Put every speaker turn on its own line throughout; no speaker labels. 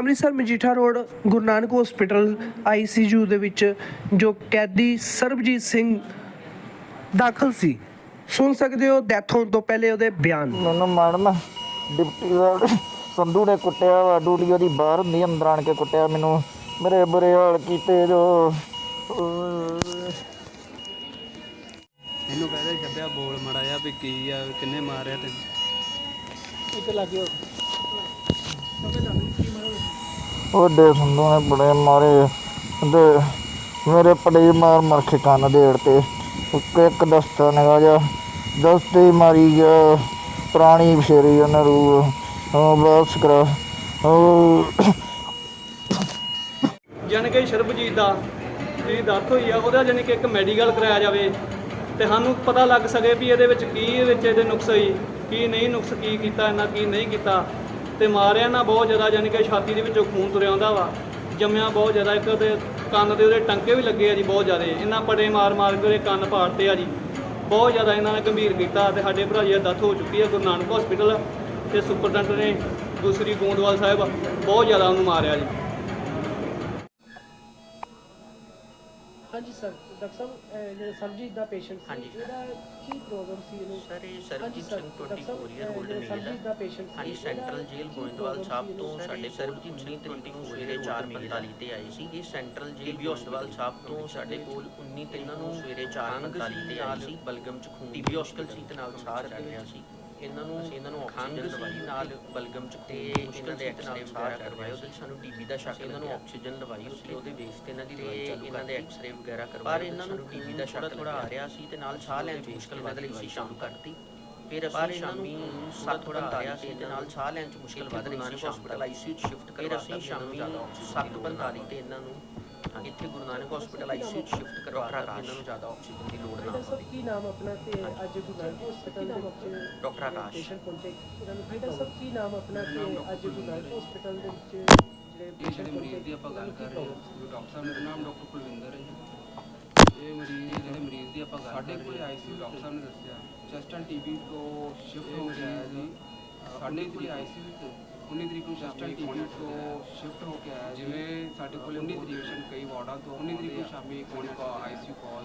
Amritsar Majitha road Guru Nanak hospital ICU ਦੇ ਵਿੱਚ ਜੋ ਕੈਦੀ ਸਰਬਜੀਤ ਸਿੰਘ ਦਾਖਲ ਸੀ। ਸੁਣ ਸਕਦੇ ਹੋ ਡੈਥ ਹੋਣ ਤੋਂ ਪਹਿਲੇ ਉਹਦੇ ਬਿਆਨ।
ਮੈਨੂੰ ਮੈਡਮ ਡਿਪਟੀ ਸਾਹਿਬ ਸੰਧੂ ਨੇ ਕੁੱਟਿਆ ਵਾ ਡਿਊਟੀ ਉਹਦੀ ਬਾਹਰ ਹੁੰਦੀ ਅੰਦਰ ਆਣ ਕੇ ਕੁੱਟਿਆ ਮੈਨੂੰ। ਮੇਰੇ ਬੁਰੇ ਹਾਲ ਕੀਤੇ ਜੋ।
ਇਹਨੂੰ ਕਹਿੰਦੇ ਛੱਡਿਆ ਬੋਲ ਮੜਾ ਜਾ ਵੀ ਕੀ ਆ ਕਿੰਨੇ ਮਾਰਿਆ ਤੈਨੂੰ
ਵੱਡੇ ਸੰਧੂ ਨੇ, ਬੜੇ ਮਾਰੇ ਤੇ ਮੇਰੇ ਪੜੇ ਮਾਰ ਮਾਰ ਕੇ ਕੰਨ ਦੇੜ ਤੇ। ਇੱਕ ਇੱਕ ਦਸਤਾ ਨਿਗਾ ਜਾ ਦਸਤੇ ਮਾਰੀ ਗਿਆ। ਪ੍ਰਾਣੀ ਫੇਰੀ ਉਹਨਾਂ ਰੂ ਹਾਂ ਬਸ ਕਰਾ। ਉਹ
ਜਾਣੀ ਕਿ ਸਰਬਜੀਤ ਦਾ ਜਿਹੜੀ ਡੈਥ ਹੋਈ ਆ, ਉਹਦਾ ਜਾਣੀ ਕਿ ਇੱਕ ਮੈਡੀਕਲ ਕਰਾਇਆ ਜਾਵੇ। ਤੇ ਸਾਨੂੰ ਪਤਾ ਲੱਗ ਸਕੇ ਵੀ ਇਹਦੇ ਵਿੱਚ ਕੀ ਵਿੱਚ ਇਹਦੇ ਨੁਕਸ ਹੋਈ ਕੀ ਨਹੀਂ ਨੁਕਸ, ਕੀ ਕੀਤਾ ਇਹਨਾਂ, ਕੀ ਨਹੀਂ ਕੀਤਾ। ਤੇ ਮਾਰਿਆ ਨਾ ਬਹੁਤ ਜ਼ਿਆਦਾ, ਜਾਣੀ ਕਿ ਛਾਤੀ ਦੇ ਵਿੱਚੋਂ ਖੂਨ ਤੁਰਿਆ ਆਉਂਦਾ ਵਾ। ਜੰਮਿਆ ਬਹੁਤ ਜ਼ਿਆਦਾ, ਇੱਕ ਤੇ ਕੰਨ ਦੇ ਉਹਦੇ ਟੰਕੇ ਵੀ ਲੱਗੇ ਆ ਜੀ ਬਹੁਤ ਜ਼ਿਆਦਾ। ਇਹਨਾਂ ਪੜੇ ਮਾਰ ਮਾਰ ਕੇ ਉਹਦੇ ਕੰਨ ਪਾੜਤੇ ਆ ਜੀ। ਬਹੁਤ ਜ਼ਿਆਦਾ ਇਹਨਾਂ ਨੇ ਗੰਭੀਰ ਕੀਤਾ ਤੇ ਸਾਡੇ ਭਰਾ ਜੀ ਡੈਥ ਹੋ ਚੁੱਕੀ ਹੈ ਗੁਰੂ ਨਾਨਕ ਹਸਪੀਟਲ ਤੇ ਸੁਪਰਡੈਂਟ ਨੇ ਦੂਸਰੀ ਗੋਂਦਵਾਲ ਸਾਹਿਬ ਬਹੁਤ ਜ਼ਿਆਦਾ ਉਹਨੂੰ ਮਾਰਿਆ ਜੀ।
ਹਾਂਜੀ ਸਰ ਡਾਕਟਰ ਸਾਹਿਬ ਜਿਹੜਾ ਸਰਬਜੀਤ ਦਾ ਪੇਸ਼ੈਂਟ ਸੀ। ਇਹਦਾ ਕੀ ਪ੍ਰੋਬਲਮ ਸੀ ਇਹਨੂੰ?
ਸਰ ਇਹ Sarabjit Singh 24 year old male
Sarabjit ਦਾ ਪੇਸ਼ੈਂਟ
ਹਾਂਜੀ ਸੈਂਟਰਲ ਜੇਲ੍ਹ ਗੋਇੰਦਵਾਲ ਸਾਹਿਬ ਤੋਂ ਸਾਡੇ ਸਰਬਜੀਤ ਸਿੰਘ ਤਰੀਕ ਨੂੰ ਸਵੇਰੇ 4:45 ਤੇ ਆਏ ਸੀ। ਇਹ ਸੈਂਟਰਲ ਜੇਲ੍ਹ ਗੋਇੰਦਵਾਲ ਸਾਹਿਬ ਤੋਂ ਸਾਡੇ ਕੋਲ 19 ਤੇ ਇਹਨਾਂ ਨੂੰ ਸਵੇਰੇ 4:45 ਤੇ ਆਏ ਸੀ ਬਲਗਮ ਚ ਖੂਨ ਟੀਬੀ ਹਸਪੀਟਲ ਸੀ ਤੇ ਨਾਲ ਸਾਹ ਚੱਲ ਰਿਹਾ ਸੀ। ਇਹਨਾਂ ਨੂੰ ਇਹਨਾਂ ਨੂੰ ਆਕਸੀਜਨ ਦਵਾਈ ਨਾਲ ਬਲਗਮ ਚ ਤੇ ਇਹਨਾਂ ਦੇ ਐਕਸਰੇ ਵਗੈਰਾ ਕਰਵਾਏ ਉਹਦੇ ਸਾਨੂੰ ਟੀਬੀ ਦਾ ਸ਼ੱਕ ਇਹਨਾਂ ਨੂੰ ਆਕਸੀਜਨ ਦਵਾਈ ਉੱਥੇ ਉਹਦੇ ਬੇਸ ਤੇ ਇਹਨਾਂ ਦੀ ਦਵਾਈ ਚਾਲੂ ਇਹਨਾਂ ਦੇ ਐਕਸਰੇ ਵਗੈਰਾ ਕਰਵਾਏ ਪਰ ਇਹਨਾਂ ਨੂੰ ਟੀਬੀ ਦਾ ਸ਼ੱਕ ਥੋੜਾ ਆ ਰਿਹਾ ਸੀ ਤੇ ਨਾਲ ਸਾਹ ਲੈਣ 'ਚ ਮੁਸ਼ਕਲ ਵੱਧ ਰਹੀ ਸੀ ਸ਼ਾਮ ਕਰਤੀ। ਫਿਰ ਅਸੀਂ ਸ਼ਾਮੀ ਸੱਤ ਥੋੜਾ ਆ ਰਿਹਾ ਸੀ ਤੇ ਨਾਲ ਸਾਹ ਲੈਣ 'ਚ ਮੁਸ਼ਕਲ ਵੱਧ ਰਹੀ ਸੀ ਹਸਪੀਟਲ ਆਈਸੀਯੂ 'ਚ ਸ਼ਿਫਟ ਕਰਵਾ ਅਸੀਂ ਸ਼ਾਮੀ 7:45 ਤੇ ਇਹਨਾਂ ਨੂੰ ਇੱਥੇ Guru Nanak hospital ICU shift ਕਰਵਾ ਕੇ ਇਹਨਾਂ ਨੂੰ ਜ਼ਿਆਦਾ ਆਕਸੀਜਨ ਦੀ ਲੋੜ ਨਾ ਪਵੇ
ਕੀ ਨਾਮ ਆਪਣਾ ਤੇ ਅੱਜ ਗੁਰੂ ਨਾਨਕ ਹਸਪੀਟਲ ਦੇ ਵਿੱਚ
ਡਾਕਟਰ ਆਕਾਸ਼।
ਪੇਸ਼ੈਂਟ ਪਹੁੰਚੇ? ਇਹਨਾਂ ਨੂੰ ਕੀ ਸਰ ਕੀ ਨਾਮ ਆਪਣਾ ਤੇ ਅੱਜ ਗੁਰੂ ਨਾਨਕ ਹਸਪੀਟਲ ਦੇ ਵਿੱਚ ਜਿਹੜੇ
ਜਿਹੜੇ ਮਰੀਜ਼ ਦੀ ਆਪਾਂ ਗੱਲ ਕਰ ਰਹੇ ਹਾਂ ਡਾਕਟਰ ਸਾਹਿਬ ਮੇਰਾ ਨਾਮ ਡਾਕਟਰ ਕੁਲਵਿੰਦਰ ਹੈ। ਇਹ ਮਰੀਜ਼ ਜਿਹੜੇ ਮਰੀਜ਼ ਦੀ ਆਪਾਂ ਗੱਲ ਸਾਡੇ ਕੋਲ ਆਈਸੀਯੂ ਡਾਕਟਰ ਸਾਹਿਬ ਨੇ ਦੱਸਿਆ। ਚੈਸਟ ਐਂਡ ਟੀਬੀ ਤੋਂ ਸ਼ਿਫਟ ਹੋ ਗਿਆ ਜੀ। ਸਾਡੇ ਕੋਲ ਆਈਸੀਯੂ ਤੇ 19 ਤਰੀਕ ਨੂੰ ਐਂਡ ਟੀਬੀ ਤੋਂ ਸ਼ਿਫਟ ਹੋ ਕੇ ਆਇਆ ਜਿਵੇਂ ਸਾਡੇ ਕੋਲ 19 ਤਰੀਕ ਨੂੰ ਕਈ ਵਾਰਡਾਂ ਤੋਂ 19 ਤਰੀਕ ਨੂੰ ਸ਼ਾਮੀ ਕੋਲ ਆਈਸੀਯੂ ਕਾਲ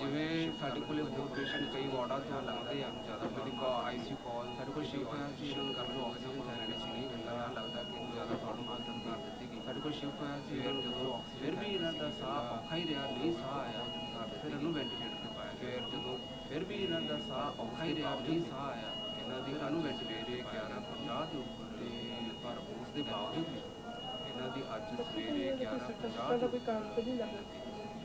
ਜਿਵੇਂ ਸਾਡੇ ਕੋਲ ਹੋਰ ਪੇਸ਼ੈਂਟ ਕਈ ਵਾਰਡਾਂ ਤੋਂ ਲੱਗਦੇ ਆ। ਜ਼ਿਆਦਾ ਮੈਡੀਕਲ ਆਈਸੀਯੂ ਕਾਲ ਸਾਡੇ ਕੋਲ ਸ਼ਿਫਟ ਹੋਇਆ ਸੀ। ਇਹਨਾਂ ਨੂੰ ਕਰ ਲਓ ਆਕਸੀਜਨ ਥੈਰੇਪੀ ਸੀ ਨਹੀਂ ਮਿਲਦਾ ਲੱਗਦਾ ਕਿ ਇਹਨੂੰ ਜ਼ਿਆਦਾ ਪ੍ਰੋਬਲਮ ਆ ਕਰ ਦਿੱਤੀ ਗਈ। ਸਾਡੇ ਕੋਲ ਸ਼ਿਫਟ ਹੋਇਆ ਸੀ। ਫਿਰ ਜਦੋਂ ਫਿਰ ਵੀ ਇਹਨਾਂ ਦਾ ਸਾਹ ਔਖਾ ਹੀ ਰਿਹਾ। ਨਹੀਂ ਸਾਹ ਆਇਆ। ਫਿਰ ਇਹਨੂੰ ਵੈਂਟੀਲੇਟਰ ਤੇ ਪਾਇਆ ਫਿਰ ਜਦੋਂ ਫਿਰ ਵੀ ਇਹਨਾਂ ਦਾ ਸਾਹ ਔਖਾ ਹੀ ਰਿਹਾ। ਨਹੀਂ ਸਾਹ ਆਇਆ। ਇਹਨਾਂ ਦੀ ਸਾਨੂੰ ਵੈਂਟੀਲੇਟਰ 1150 ਦੇ ਉੱਪਰ ਤੇ ਪਰ ਉਸ ਦੇ ਬਾਵਜੂਦ ਵੀ ਇਹਨਾਂ ਦੀ ਅੱਜ ਸਵੇਰੇ 1150
ਦਾ ਕੋਈ ਕਾਰਨ ਤਾਂ ਨਹੀਂ ਲੱਗਦਾ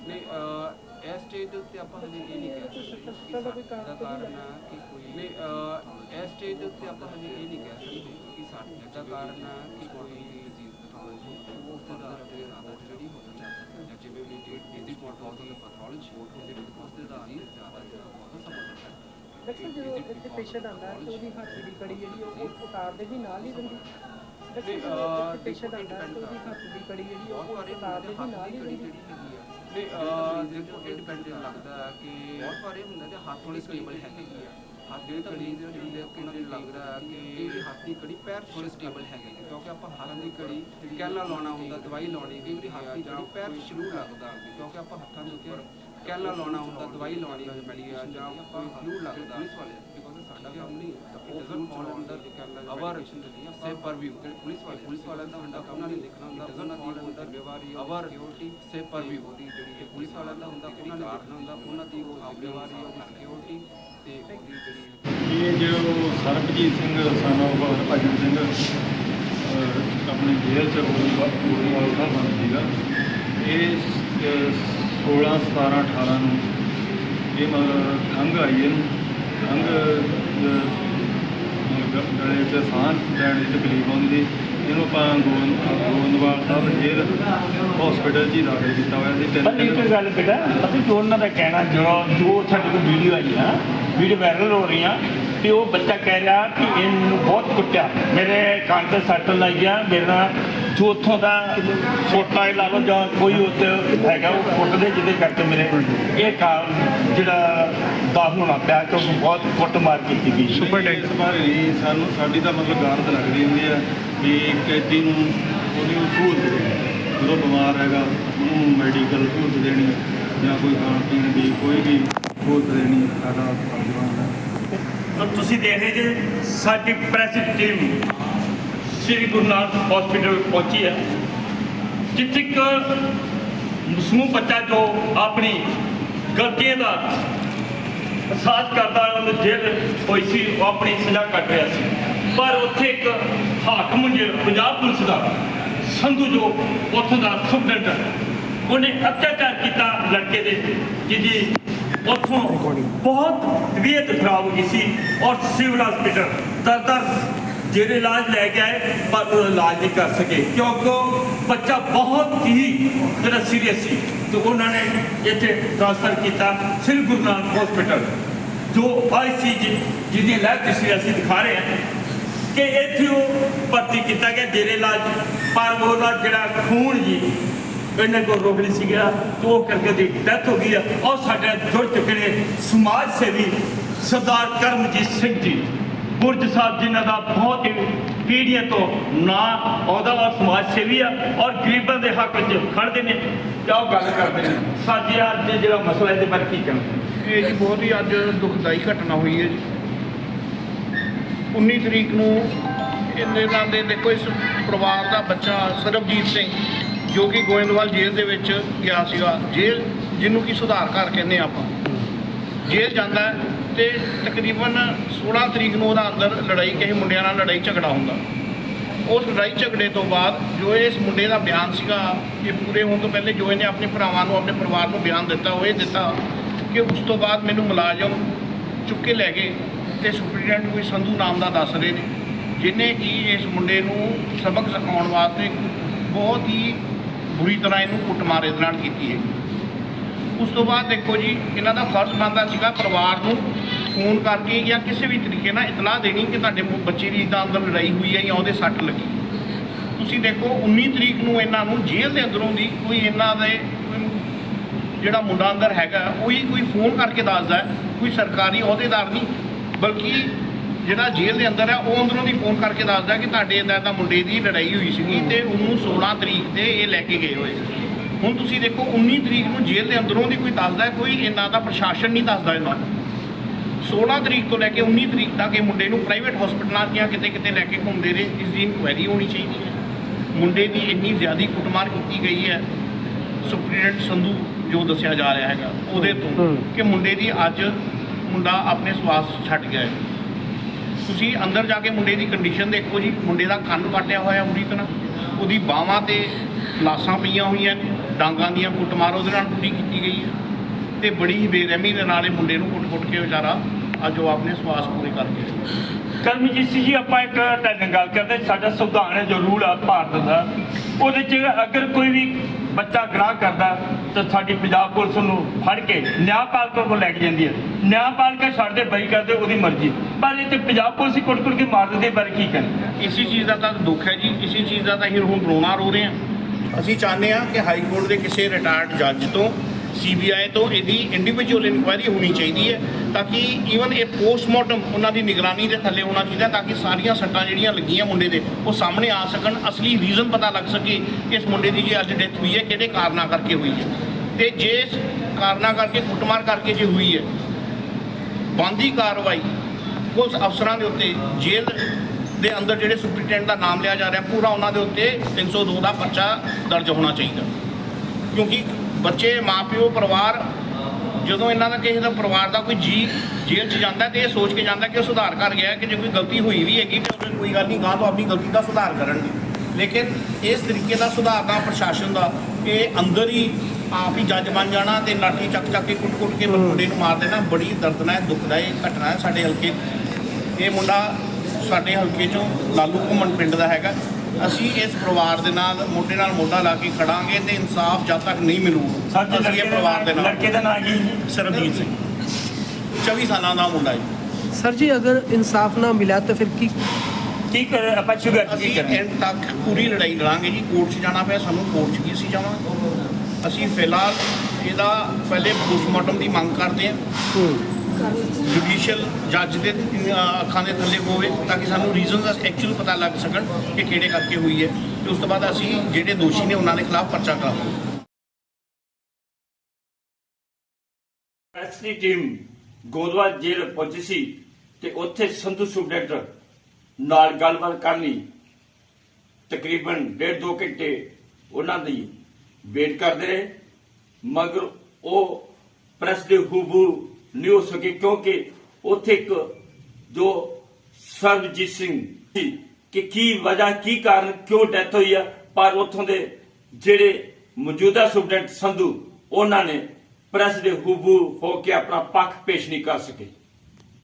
ਨਹੀਂ ਅਹ, ਇਸ ਸਟੇਜ ਦੇ ਉੱਤੇ ਆਪਾਂ ਹਜੇ ਇਹ ਨਹੀਂ ਕਹਿ ਸਕਦੇ ਕਿ
ਦਾ ਕੋਈ
ਸੱਟ ਦਾ ਕਾਰਨ ਆ ਕਿ ਕੋਈ ਨਹੀਂ ਅਹ, ਇਸ ਸਟੇਜ ਦੇ ਉੱਤੇ ਆਪਾਂ ਹਜੇ ਇਹ ਨਹੀਂ ਕਹਿ ਸਕਦੇ ਕਿ ਸੱਟ ਦਾ ਕਾਰਨ ਆ ਕਿ ਕੋਈ
ਡਾਕਟਰ ਜਦੋਂ ਇੱਥੇ ਪੇਸ਼ੈਂਟ ਆਉਂਦਾ ਤੇ ਉਹਦੀ ਹੱਥ ਦੀ ਕੜੀ ਜਿਹੜੀ ਉਹ ਉਤਾਰਦੇ ਵੀ ਨਾਲ ਹੀ ਰਹਿੰਦੀ ਡਾਕਟਰ ਪੇਸ਼ੈਂਟ
ਦੇਖੋ,
ਆਉਂਦਾ ਤੇ ਉਹਦੀ ਹੱਥ ਦੀ ਕੜੀ ਜਿਹੜੀ ਉਹ ਉਤਾਰਦੇ ਵੀ
ਹੱਥ
ਨਾਲ
ਦੀ
ਹੀ
ਜਿਹੜੀ ਨਹੀਂ ਅਹ, ਦੇਖੋ ਇਹ ਡਿਪੈਂਡ ਲੱਗਦਾ ਹੈ ਕਿ ਬਹੁਤ ਸਾਰੇ ਹੁੰਦੇ ਨੇ ਹੱਥ ਥੋੜੀ ਸਟੇਬਲ ਹੈਗੀ ਆ। ਹੱਥ ਦੀ ਕੜੀ ਜਿਹੜੀ ਹੈ ਉਹਨਾਂ ਨੂੰ ਲੱਗਦਾ ਹੈ ਕਿ ਇਹ ਹੱਥ ਦੀ ਕੜੀ ਪੈਰ ਥੋੜੇ ਸਟੇਬਲ ਹੈਗੇ ਕਿਉਂਕਿ ਆਪਾਂ ਹੱਥ ਦੀ ਕੜੀ ਕੈਲਾ ਲਾਉਣਾ ਹੁੰਦਾ ਦਵਾਈ ਲਾਉਣੀ ਕਈ ਵਾਰੀ ਹੱਥ ਦੀ ਕੜੀ ਪੈਰ ਸ਼ੁਰੂ ਲੱਗਦਾ ਕਿਉਂਕਿ ਆਪਾਂ ਹੱਥਾਂ ਦੇ ਉੱਤੇ ਕੈਲਾ ਲਾਉਣਾ ਹੁੰਦਾ ਦਵਾਈ ਲਾਉਣੀ ਹੁੰਦੀ ਆ ਜਾਂ ਕੋਈ ਫਲੂ ਲੱਗਦਾ ਪੁਲਿਸ ਵਾਲੇ ਬਿਕੋਜ਼ ਸਾਡਾ ਕੰਮ ਨਹੀਂ ਉਹ ਫਲੂ ਫਾਲ ਅੰਡਰ ਅਵਰ ਸੇ ਪਰਵਿਊ ਪੁਲਿਸ ਵਾਲੇ ਪੁਲਿਸ ਵਾਲਿਆਂ ਦਾ ਹੁੰਦਾ ਉਹਨਾਂ ਨੇ ਦੇਖਣਾ ਹੁੰਦਾ ਉਹਨਾਂ ਦੀ ਹੁੰਦਾ ਜ਼ਿੰਮੇਵਾਰੀ ਅਵਰ ਸਿਕਿਉਰਿਟੀ ਸੇ ਪਰਵਿਊ ਉਹਦੀ ਜਿਹੜੀ ਪੁਲਿਸ ਵਾਲਿਆਂ ਦਾ ਹੁੰਦਾ ਉਹਨਾਂ ਨੇ ਦੇਖਣਾ ਹੁੰਦਾ ਉਹਨਾਂ ਦੀ ਜ਼ਿੰਮੇਵਾਰੀ ਉਹਦੀ ਸਿਕਿਉਰਿਟੀ ਤੇ ਉਹਦੀ ਜਿਹੜੀ
ਇਹ ਜੋ ਸਰਬਜੀਤ ਸਿੰਘ ਸਾਨੂੰ ਹਰਭਜਨ ਸਿੰਘ ਆਪਣੀ ਜੇਲ੍ਹ ਚ ਗੋਲੀਵਾਲ ਗੋਲੀਵਾਲ ਸਾਹਿਬ ਬੰਦ ਸੀਗਾ ਇਹ 16 17 18 ਨੂੰ ਇਹ ਮਤਲਬ ਆਈ ਇਹਨੂੰ। ਮਤਲਬ ਗਲੇ 'ਚ ਸਾਹ ਲੈਣ ਦੀ ਤਕਲੀਫ ਆਉਂਦੀ ਇਹਨੂੰ ਆਪਾਂ ਗੋਬਿੰਦ ਗੋਬਿੰਦਵਾਲ ਸਾਹਿਬ ਜੇਲ੍ਹ ਹਸਪੀਟਲ 'ਚ ਹੀ ਦਾਖਲ ਕੀਤਾ ਹੋਇਆ ਸੀ। ਤਿੰਨ
ਪਰ ਗੱਲ ਬੇਟਾ ਅਸੀਂ ਜੋ ਉਹਨਾਂ ਦਾ ਕਹਿਣਾ ਜੋ ਜੋ ਸਾਡੇ ਕੋਲ ਵੀਡੀਓ ਆਈ ਨਾ ਵੀਡੀਓ ਵਾਇਰਲ ਹੋ ਰਹੀਆਂ ਤੇ ਉਹ ਬੱਚਾ ਕਹਿ ਰਿਹਾ ਕਿ ਇਹਨੂੰ ਬਹੁਤ ਕੁੱਟਿਆ। ਮੇਰੇ ਕੰਨ ਤੇ ਸੱਟ ਲੱਗ ਗਿਆ ਮੇਰੇ ਨਾਲ ਜੋ ਉੱਥੋਂ ਦਾ ਛੋਟਾ ਹੀ ਲਾ ਲਓ ਜਾਂ ਕੋਈ ਉੱਤੇ ਹੈਗਾ ਉਹ ਕੁੱਟਦੇ ਜਿਹਦੇ ਕਰਕੇ ਮੇਰੇ ਇਹ ਕਾਰਨ ਜਿਹੜਾ ਦਾਖਲ ਹੋਣਾ ਪਿਆ ਕਿਉਂਕਿ ਬਹੁਤ ਕੁੱਟਮਾਰ ਕੀਤੀ ਗਈ।
ਸੁਪਰ ਟੈਕਸ ਬਾਰੇ ਸਾਨੂੰ ਸਾਡੀ ਤਾਂ ਮਤਲਬ ਗਾਰਦ ਲੱਗਦੀ ਹੁੰਦੀ ਆ ਵੀ ਕੈਦੀ ਨੂੰ ਉਹਦੀ ਸਹੂਲਤ ਦੇਣੀ ਜਦੋਂ ਬਿਮਾਰ ਹੈਗਾ ਉਹਨੂੰ ਮੈਡੀਕਲ ਸਹੂਲਤ ਦੇਣੀ ਜਾਂ ਕੋਈ ਖਾਣ ਪੀਣ ਦੀ ਕੋਈ ਵੀ ਸਹੂਲਤ ਦੇਣੀ ਸਾਡਾ
ਤਾਂ ਤੁਸੀਂ ਦੇਖ ਰਹੇ ਜੇ, ਸਾਡੀ press team Sri Guru Nanak hospital ਪਹੁੰਚੀ ਹੈ। ਜਿੱਥੇ ਇੱਕ ਮਾਸੂਮ ਬੱਚਾ ਜੋ ਆਪਣੀ ਗਲਤੀਆਂ ਦਾ ਅਹਿਸਾਸ ਕਰਦਾ ਉਹਨੂੰ ਜੇਲ੍ਹ ਹੋਈ ਸੀ, ਉਹ ਆਪਣੀ ਸਜ਼ਾ ਕੱਟ ਰਿਹਾ ਸੀ। ਪਰ ਉੱਥੇ ਇੱਕ ਹਾਕਮ ਜਿਹੜਾ ਪੰਜਾਬ ਪੁਲਿਸ ਦਾ, ਸੰਧੂ ਜੋ ਉੱਥੋਂ ਦਾ ਸੁਪਰਡੈਂਟ, ਉਹਨੇ ਅਤਿਆਚਾਰ ਕੀਤਾ ਲੜਕੇ ਦੇ, ਜਿਹਦੀ ਉੱਥੋਂ ਬਹੁਤ ਤਬੀਅਤ ਖਰਾਬ ਹੋ ਗਈ ਸੀ ਔਰ ਸਿਵਲ ਹਸਪੀਟਲ ਦਰ ਦਰ ਜਿਹੜੇ ਇਲਾਜ ਲੈ ਕੇ ਆਏ, ਪਰ ਉਹ ਇਲਾਜ ਨਹੀਂ ਕਰ ਸਕੇ, ਕਿਉਂਕਿ ਬੱਚਾ ਬਹੁਤ ਹੀ ਜਿਹੜਾ ਸੀਰੀਅਸ ਸੀ। ਤੇ ਉਹਨਾਂ ਨੇ ਇੱਥੇ ਟ੍ਰਾਂਸਫਰ ਕੀਤਾ ਸ੍ਰੀ ਗੁਰੂ ਨਾਨਕ ਹਸਪੀਟਲ ਜੋ ਆਈਸੀਜੀ ਜਿਹਦੀ ਇਲਾਜ ਤੁਸੀਂ ਅਸੀਂ ਦਿਖਾ ਰਹੇ ਹਾਂ, ਕਿ ਇੱਥੇ ਉਹ ਭਰਤੀ ਕੀਤਾ ਗਿਆ ਜੇਰੇ ਇਲਾਜ, ਪਰ ਉਹਦਾ ਜਿਹੜਾ ਖੂਨ ਜੀ ਇਹਨਾਂ ਕੋਲ ਰੋਗ ਨਹੀਂ ਸੀਗਾ ਤੇ ਉਹ ਕਰਕੇ ਦੀ ਡੈਥ ਹੋ ਗਈ ਆ। ਔਰ ਸਾਡੇ ਜੁੜ ਚੁੱਕੇ ਨੇ ਸਮਾਜ ਸੇਵੀ ਸਰਦਾਰ ਕਰਮਜੀਤ ਸਿੰਘ ਜੀ। ਬੁਰਜ ਸਾਹਿਬ ਜਿਨ੍ਹਾਂ ਦਾ ਬਹੁਤ ਹੀ ਪੀੜ੍ਹੀਆਂ ਤੋਂ ਨਾਂ ਆਉਂਦਾ ਔਰ ਸਮਾਜ ਸੇਵੀ ਆ ਔਰ ਗਰੀਬਾਂ ਦੇ ਹੱਕ 'ਚ ਖੜਦੇ ਨੇ। ਤੇ ਉਹ ਗੱਲ ਕਰਦੇ ਨੇ। ਸਾਡੀ ਅੱਜ ਜਿਹੜਾ ਮਸਲਾ ਇਹਦੇ ਬਾਰੇ ਕੀ ਕਹਿਣਾ?
ਇਹ ਜੀ ਬਹੁਤ ਹੀ ਅੱਜ ਦੁਖਦਾਈ ਘਟਨਾ ਹੋਈ ਹੈ ਜੀ। 19 ਤਰੀਕ ਨੂੰ ਇਹਨਾਂ ਦੇ ਦੇਖੋ, ਇਸ ਪਰਿਵਾਰ ਦਾ ਬੱਚਾ ਸਰਬਜੀਤ ਸਿੰਘ ਜੋ ਕਿ ਗੋਇੰਦਵਾਲ ਜੇਲ੍ਹ ਦੇ ਵਿੱਚ ਗਿਆ ਸੀਗਾ। ਜੇਲ੍ਹ ਜਿਹਨੂੰ ਕਿ ਸੁਧਾਰ ਘਰ ਕਹਿੰਦੇ ਆ ਆਪਾਂ। ਜੇਲ੍ਹ ਜਾਂਦਾ ਹੈ ਤੇ ਤਕਰੀਬਨ 16 ਤਰੀਕ ਨੂੰ ਉਹਦਾ ਅੰਦਰ ਲੜਾਈ, ਕਿਸੇ ਮੁੰਡਿਆਂ ਨਾਲ ਲੜਾਈ ਝਗੜਾ ਹੁੰਦਾ। ਉਸ ਲੜਾਈ ਝਗੜੇ ਤੋਂ ਬਾਅਦ ਜੋ ਇਸ ਮੁੰਡੇ ਦਾ ਬਿਆਨ ਸੀਗਾ, ਇਹ ਪੂਰੇ ਹੋਣ ਤੋਂ ਪਹਿਲੇ ਜੋ ਇਹਨੇ ਆਪਣੇ ਭਰਾਵਾਂ ਨੂੰ, ਆਪਣੇ ਪਰਿਵਾਰ ਨੂੰ ਬਿਆਨ ਦਿੱਤਾ, ਉਹ ਇਹ ਦਿੱਤਾ ਕਿ ਉਸ ਤੋਂ ਬਾਅਦ ਮੈਨੂੰ ਮੁਲਾਜ਼ਮ ਚੁੱਕ ਕੇ ਲੈ ਗਏ ਤੇ ਸੁਪਰੀਡੈਂਟ ਕੋਈ ਸੰਧੂ ਨਾਮ ਦਾ ਦੱਸ ਰਹੇ ਨੇ ਜਿਨੇ ਕਿ ਇਸ ਮੁੰਡੇ ਨੂੰ ਸਬਕ ਸਿਖਾਉਣ ਵਾਸਤੇ ਬਹੁਤ ਹੀ ਬੁਰੀ ਤਰ੍ਹਾਂ ਇਹਨੂੰ ਕੁੱਟਮਾਰ ਇਹਦੇ ਨਾਲ ਕੀਤੀ ਹੈ। ਉਸ ਤੋਂ ਬਾਅਦ ਦੇਖੋ ਜੀ, ਇਹਨਾਂ ਦਾ ਫਰਜ਼ ਬਣਦਾ ਸੀਗਾ ਪਰਿਵਾਰ ਨੂੰ ਫੋਨ ਕਰਕੇ ਜਾਂ ਕਿਸੇ ਵੀ ਤਰੀਕੇ ਨਾਲ ਇਤਲਾਹ ਦੇਣੀ ਕਿ ਤੁਹਾਡੇ ਬੱਚੇ ਦੀ ਇਦਾਂ ਅੰਦਰ ਲੜਾਈ ਹੋਈ ਹੈ ਜਾਂ ਉਹਦੇ ਸੱਟ ਲੱਗੀ। ਤੁਸੀਂ ਦੇਖੋ 19 ਤਰੀਕ ਨੂੰ ਇਹਨਾਂ ਨੂੰ ਜੇਲ੍ਹ ਦੇ ਅੰਦਰੋਂ ਦੀ ਕੋਈ ਇਹਨਾਂ ਦੇ ਜਿਹੜਾ ਮੁੰਡਾ ਅੰਦਰ ਹੈਗਾ, ਉਹੀ ਕੋਈ ਫੋਨ ਕਰਕੇ ਦੱਸਦਾ ਕੋਈ ਸਰਕਾਰੀ ਅਹੁਦੇਦਾਰ ਨਹੀਂ, ਬਲਕਿ ਜਿਹੜਾ ਜੇਲ੍ਹ ਦੇ ਅੰਦਰ ਹੈ ਉਹ ਅੰਦਰੋਂ ਦੀ ਫੋਨ ਕਰਕੇ ਦੱਸਦਾ ਕਿ ਤੁਹਾਡੇ ਇਦਾਂ ਦਾ ਮੁੰਡੇ ਦੀ ਲੜਾਈ ਹੋਈ ਸੀਗੀ ਤੇ ਉਹਨੂੰ 16 ਤਰੀਕ ਤੇ ਇਹ ਲੈ ਕੇ ਗਏ ਹੋਏ ਸੀ। ਹੁਣ ਤੁਸੀਂ ਦੇਖੋ 19 ਤਰੀਕ ਨੂੰ ਜੇਲ੍ਹ ਦੇ ਅੰਦਰੋਂ ਦੀ ਕੋਈ ਦੱਸਦਾ ਹੈ, ਕੋਈ ਇਹਨਾਂ ਦਾ ਪ੍ਰਸ਼ਾਸਨ ਨਹੀਂ ਦੱਸਦਾ ਇਹਨਾਂ ਨੂੰ। 16 ਤਰੀਕ ਤੋਂ ਲੈ ਕੇ 19 ਤਰੀਕ ਤੱਕ ਇਹ ਮੁੰਡੇ ਨੂੰ ਪ੍ਰਾਈਵੇਟ ਹਸਪਤਾਲਾਂ ਦੀਆਂ ਕਿਤੇ ਕਿਤੇ ਲੈ ਕੇ ਘੁੰਮਦੇ ਰਹੇ ਇਸ ਦੀ ਇਨਕੁਆਇਰੀ ਹੋਣੀ ਚਾਹੀਦੀ ਹੈ। ਮੁੰਡੇ ਦੀ ਇੰਨੀ ਜ਼ਿਆਦੀ ਕੁੱਟਮਾਰ ਕੀਤੀ ਗਈ ਹੈ ਸੁਪਰੀਡੈਂਟ ਸੰਧੂ ਜੋ ਦੱਸਿਆ ਜਾ ਰਿਹਾ ਹੈਗਾ ਉਹਦੇ ਤੋਂ ਕਿ ਮੁੰਡੇ ਦੀ ਅੱਜ ਮੁੰਡਾ ਆਪਣੇ ਸਵਾਸ ਛੱਡ ਗਿਆ ਹੈ। ਤੁਸੀਂ ਅੰਦਰ ਜਾ ਕੇ ਮੁੰਡੇ ਦੀ ਕੰਡੀਸ਼ਨ ਦੇਖੋ ਜੀ। ਮੁੰਡੇ ਦਾ ਕੰਨ ਕੱਟਿਆ ਹੋਇਆ ਪੂਰੀ ਤਰ੍ਹਾਂ ਉਹਦੀ ਬਾਹਾਂ ਤੇ ਲਾਸਾਂ ਪਈਆਂ ਹੋਈਆਂ ਨੇ। ਡਾਂਗਾਂ ਦੀਆਂ ਕੁੱਟਮਾਰ ਉਹਦੇ ਨਾਲ ਪੂਰੀ ਕੀਤੀ ਗਈ ਹੈ। ਤੇ ਬੜੀ ਹੀ ਬੇਰਹਿਮੀ ਦੇ ਨਾਲ ਇਹ ਮੁੰਡੇ ਨੂੰ ਕੁੱਟ-ਕੁੱਟ ਕੇ ਵਿਚਾਰਾ ਅੱਜ ਉਹ ਆਪਣੇ ਸਵਾਸ ਪੂਰੇ ਕਰ ਗਿਆ।
ਕਰਮਜੀਤ ਸਿੰਘ ਜੀ, ਆਪਾਂ ਇੱਕ ਤੁਹਾਡੇ ਨਾਲ ਗੱਲ ਕਰਦੇ ਸਾਡਾ ਸੰਵਿਧਾਨ ਹੈ, ਜੋ ਰੂਲ ਆ, ਭਾਰਤ ਦਾ। ਉਹਦੇ 'ਚ ਅਗਰ ਕੋਈ ਵੀ ਬੱਚਾ ਗ੍ਰਾਹ ਕਰਦਾ, ਤਾਂ ਸਾਡੀ ਪੰਜਾਬ ਪੁਲਿਸ ਨੂੰ ਫੜ ਕੇ ਨਿਆਂਪਾਲਕਾ ਕੋਲ ਲੈ ਕੇ ਜਾਂਦੀ ਹੈ। ਨਿਆਂਪਾਲਕਾ ਛੱਡਦੇ ਬਈ ਕਰਦੇ, ਉਹਦੀ ਮਰਜ਼ੀ। ਪਰ ਇਹ ਤੇ ਪੰਜਾਬ ਪੁਲਿਸ ਹੀ ਕੁੱਟ-ਕੁੱਟ ਕੇ ਮਾਰ ਦਿੰਦੀ ਹੈ ਬਾਰੇ ਕੀ ਕਹਿਣਾ
ਇਸੇ ਚੀਜ਼ ਦਾ ਤਾਂ ਦੁੱਖ ਹੈ ਜੀ। ਇਸੇ ਚੀਜ਼ ਦਾ ਤਾਂ ਅਸੀਂ ਹੁਣ ਰੋਣਾ ਰੋ ਰਹੇ ਹਾਂ। ਅਸੀਂ ਚਾਹੁੰਦੇ ਹਾਂ ਕਿ ਹਾਈ ਕੋਰਟ ਦੇ ਕਿਸੇ ਰਿਟਾਇਰਡ ਜੱਜ ਤੋਂ ਸੀਬੀਆਈ ਤੋਂ ਇਹਦੀ ਇੰਡੀਵਿਜੂਅਲ ਇਨਕੁਆਇਰੀ ਹੋਣੀ ਚਾਹੀਦੀ ਹੈ ਤਾਂ ਕਿ ਈਵਨ ਇਹ ਪੋਸਟਮਾਰਟਮ ਉਹਨਾਂ ਦੀ ਨਿਗਰਾਨੀ ਦੇ ਥੱਲੇ ਹੋਣਾ ਚਾਹੀਦਾ ਤਾਂ ਕਿ ਸਾਰੀਆਂ ਸੱਟਾਂ ਜਿਹੜੀਆਂ ਲੱਗੀਆਂ ਮੁੰਡੇ ਦੇ ਉਹ ਸਾਹਮਣੇ ਆ ਸਕਣ, ਅਸਲੀ ਰੀਜ਼ਨ ਪਤਾ ਲੱਗ ਸਕੇ ਕਿ ਇਸ ਮੁੰਡੇ ਦੀ ਜੇ ਅੱਜ ਡੈਥ ਹੋਈ ਹੈ, ਕਿਹੜੇ ਕਾਰਨਾਂ ਕਰਕੇ ਹੋਈ ਹੈ। ਤੇ ਜੇ ਕਾਰਨਾਂ ਕਰਕੇ, ਕੁੱਟਮਾਰ ਕਰਕੇ ਜੇ ਹੋਈ ਹੈ ਬੰਦੀ ਕਾਰਵਾਈ ਪੁਲਿਸ ਅਫਸਰਾਂ ਦੇ ਉੱਤੇ, ਜੇਲ੍ਹ ਦੇ ਅੰਦਰ ਜਿਹੜੇ ਸੁਪਰੀਟੈਂਡ ਦਾ ਨਾਮ ਲਿਆ ਜਾ ਰਿਹਾ, ਪੂਰਾ ਉਹਨਾਂ ਦੇ ਉੱਤੇ 302 ਦਾ ਪਰਚਾ ਦਰਜ ਹੋਣਾ ਚਾਹੀਦਾ। ਕਿਉਂਕਿ ਬੱਚੇ ਮਾਪਿਓ ਪਰਿਵਾਰ ਜਦੋਂ ਇਹਨਾਂ ਦਾ ਕਿਸੇ ਦਾ ਪਰਿਵਾਰ ਦਾ ਕੋਈ ਜੀ ਜੇਲ੍ਹ 'ਚ ਜਾਂਦਾ ਤੇ ਇਹ ਸੋਚ ਕੇ ਜਾਂਦਾ ਕਿ ਉਹ ਸੁਧਾਰ ਕਰ ਗਿਆ ਕਿ ਜੇ ਕੋਈ ਗਲਤੀ ਹੋਈ ਵੀ ਹੈਗੀ ਤੇ ਉਹਨੇ ਕੋਈ ਗੱਲ ਨਹੀਂ ਗਾਂ ਤੋਂ ਆਪਣੀ ਗਲਤੀ ਦਾ ਸੁਧਾਰ ਕਰਨਗੇ। ਲੇਕਿਨ ਇਸ ਤਰੀਕੇ ਦਾ ਸੁਧਾਰ ਦਾ ਪ੍ਰਸ਼ਾਸਨ ਦਾ ਕਿ ਅੰਦਰ ਹੀ ਆਪ ਹੀ ਜੱਜ ਬਣ ਜਾਣਾ ਤੇ ਲਾਠੀ ਚੱਕ ਚੱਕ ਕੇ ਕੁੱਟ-ਕੁੱਟ ਕੇ ਮੁੰਡੇ ਨੂੰ ਮਾਰ ਦੇਣਾ ਬੜੀ ਦਰਦਨਾਕ ਦੁਖਦਾਈ ਘਟਨਾ ਹੈ ਸਾਡੇ ਹਲਕੇ। ਇਹ ਮੁੰਡਾ ਸਾਡੇ ਹਲਕੇ ਚੋਂ ਲਾਲੂ ਘੁੰਮਣ ਪਿੰਡ ਦਾ ਹੈਗਾ। ਅਸੀਂ ਇਸ ਪਰਿਵਾਰ ਦੇ ਨਾਲ ਮੋਢੇ ਨਾਲ ਮੋਢਾ ਲਾ ਕੇ ਖੜਾਂਗੇ ਤੇ ਇਨਸਾਫ ਜਦ ਤੱਕ ਨਹੀਂ ਮਿਲੂ
ਸਾਡੇ
ਅਸੀਂ
ਲੜਕੇ
ਇਹ ਪਰਿਵਾਰ ਦੇ ਨਾਲ
ਲੜਕੇ ਦਾ ਨਾਂ ਕੀ
ਸਰਬਜੀਤ ਸਿੰਘ। 24 ਸਾਲਾਂ ਦਾ ਮੁੰਡਾ ਹੈ
ਸਰ ਜੀ ਅਗਰ ਇਨਸਾਫ ਨਾ ਮਿਲਿਆ ਤਾਂ ਫਿਰ ਕੀ
ਕੀ ਕਰ ਆਪਾਂ ਸ਼ੁਗਰ ਕੀ
ਅਸੀਂ
ਕਰਨਾ?
ਐਂਡ ਤੱਕ ਪੂਰੀ ਲੜਾਈ ਲੜਾਂਗੇ ਜੀ। ਕੋਰਟ 'ਚ ਜਾਣਾ ਪਿਆ ਸਾਨੂੰ ਕੋਰਟ 'ਚ ਵੀ ਅਸੀਂ ਜਾਵਾਂਗੇ। ਅਸੀਂ ਫਿਲਹਾਲ ਇਹਦਾ ਪਹਿਲੇ ਪੋਸਟਮਾਰਟਮ ਦੀ ਮੰਗ ਕਰਦੇ ਹਾਂ। ਜੁਡੀਸ਼ੀਅਲ ਜੱਜ ਦੇ ਅੱਖਾਂ ਦੇ ਥੱਲੇ ਹੋਵੇ ਤਾਂ ਕਿ ਸਾਨੂੰ ਰੀਜ਼ਨਸ ਐਕਚੁਅਲ ਪਤਾ ਲੱਗ ਸਕਣ ਕਿ ਕਿਹੜੇ ਕਰਕੇ ਹੋਈ ਹੈ ਤੇ ਉਸ ਤੋਂ ਬਾਅਦ ਅਸੀਂ ਜਿਹੜੇ ਦੋਸ਼ੀ ਨੇ ਉਹਨਾਂ ਦੇ ਖਿਲਾਫ ਪਰਚਾ ਕਰਾਵਾਂਗੇ।
ਦੀ ਟੀਮ ਗੋਦਵਾਲ ਜੇਲ੍ਹ ਪਹੁੰਚੀ ਸੀ ਤੇ ਉੱਥੇ ਸੰਧੂ ਸੁਬਡੈਕਟਰ ਨਾਲ ਗੱਲਬਾਤ ਕਰ ਲਈ। ਤਕਰੀਬਨ ਡੇਢ ਦੋ ਘੰਟੇ ਉਹਨਾਂ ਦੀ ਵੇਟ ਕਰਦੇ ਰਹੇ, ਮਗਰ ਉਹ ਪ੍ਰੈਸ ਦੇ ਹੂਬੂ ਨਹੀਂ ਹੋ ਸਕੇ ਕਿਉਂਕਿ ਉੱਥੇ ਇੱਕ ਜੋ ਸਰਬਜੀਤ ਸਿੰਘ ਸੀ, ਕਿ ਕੀ ਵਜ੍ਹਾ, ਕੀ ਕਾਰਨ, ਕਿਉਂ ਡੈਥ ਹੋਈ ਆ, ਪਰ ਉੱਥੋਂ ਦੇ ਜਿਹੜੇ ਮੌਜੂਦਾ ਸੁਪਰਡੈਂਟ ਸੰਧੂ, ਉਹਨਾਂ ਨੇ ਪ੍ਰੈਸ ਦੇ ਹੂਬੂ ਹੋ ਕੇ ਆਪਣਾ ਪੱਖ ਪੇਸ਼ ਨਹੀਂ ਕਰ ਸਕੇ।